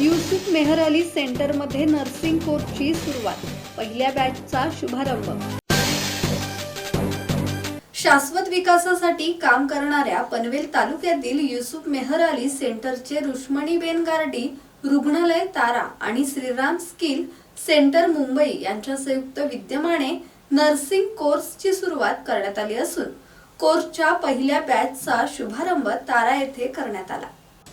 युसुफ मेहर अली सेंटरमध्ये नर्सिंग कोर्सची सुरुवात पहिल्या बॅचचा शुभारंभ. शाश्वत विकासासाठी काम करणाऱ्या पनवेल तालुक्यातील युसुफ मेहर अली सेंटरचे रुक्मणीबेन गार्डी रुग्णालय तारा आणि श्रीराम स्किल सेंटर मुंबई यांच्या संयुक्त विद्यमाने नर्सिंग कोर्सची सुरुवात करण्यात आली असून कोर्सच्या पहिल्या बॅचचा शुभारंभ तारा येथे करण्यात आला.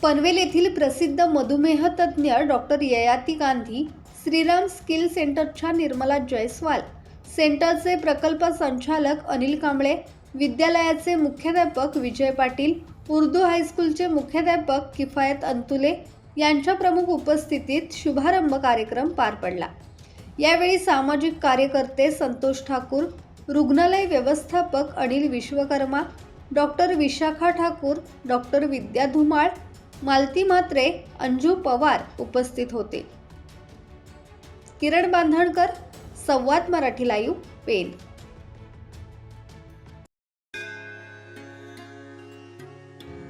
पनवेल येथील प्रसिद्ध मधुमेह तज्ज्ञ डॉक्टर ययाती गांधी श्रीराम स्किल सेंटरच्या निर्मला जयस्वाल सेंटरचे प्रकल्प संचालक अनिल कांबळे विद्यालयाचे मुख्याध्यापक विजय पाटील उर्दू हायस्कूलचे मुख्याध्यापक किफायत अंतुले यांच्या प्रमुख उपस्थितीत शुभारंभ कार्यक्रम पार पडला. यावेळी सामाजिक कार्यकर्ते संतोष ठाकूर रुग्णालय व्यवस्थापक अनिल विश्वकर्मा डॉक्टर विशाखा ठाकूर डॉक्टर विद्या धुमाळ मालती म्हात्रे अंजू पवार उपस्थित होते. किरण बांधणकर संवाद मराठी लाईव्ह पेन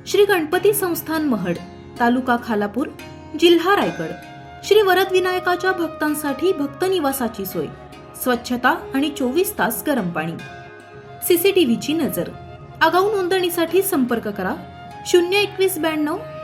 श्री गणपती संस्थान महड तालुका खालापूर जिल्हा रायगड. श्री वरद विनायकाच्या भक्तांसाठी भक्त निवासाची सोय स्वच्छता आणि चोवीस तास गरम पाणी. सीसीटीव्हीची नजर. आगाऊ नोंदणीसाठी संपर्क करा शून्य एकवीस ब्याण्णव